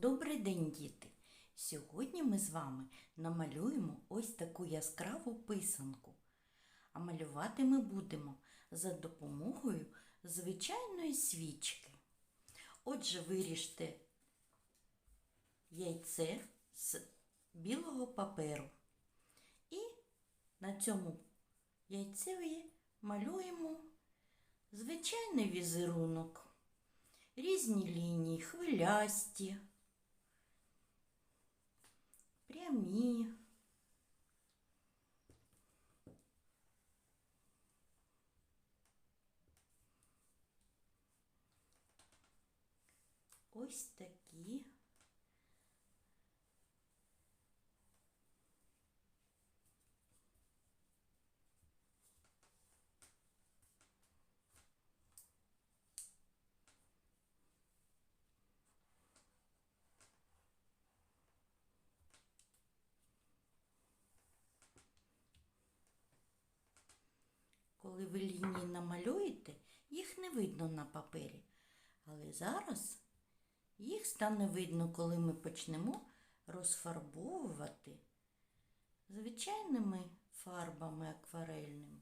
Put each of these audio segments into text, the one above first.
Добрий день, діти! Сьогодні ми з вами намалюємо ось таку яскраву писанку. А малювати ми будемо за допомогою звичайної свічки. Отже, виріжте яйце з білого паперу. І на цьому яйцеві малюємо звичайний візерунок. Різні лінії, хвилясті, прямі. Ось такі. Коли ви лінії намалюєте, їх не видно на папері. Але зараз їх стане видно, коли ми почнемо розфарбовувати звичайними фарбами акварельними.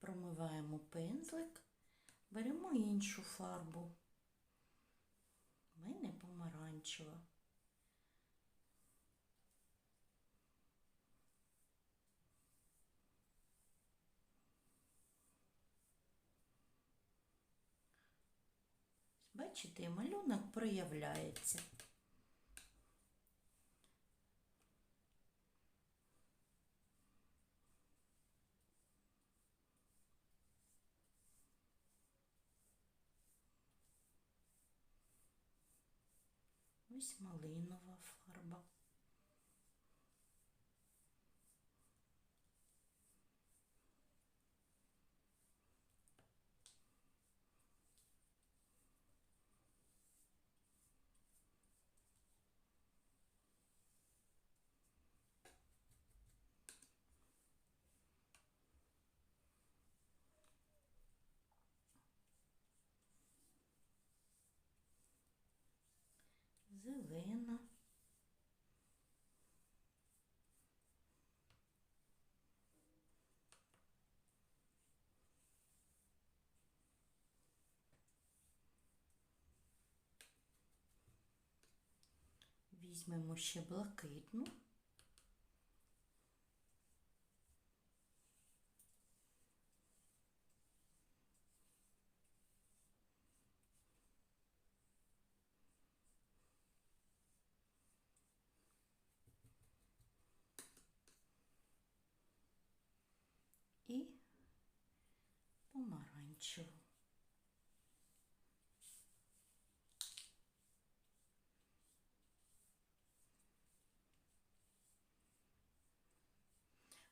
Промиваємо пензлик, беремо іншу фарбу. У мене помаранчева. Бачите, малюнок проявляється. Ось малинова фарба. Зелена. Візьмемо ще блакитну. І помаранчеву.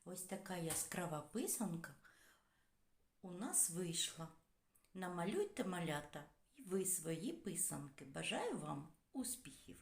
Ось така яскрава писанка у нас вийшла. Намалюйте малята і ви свої писанки. Бажаю вам успіхів!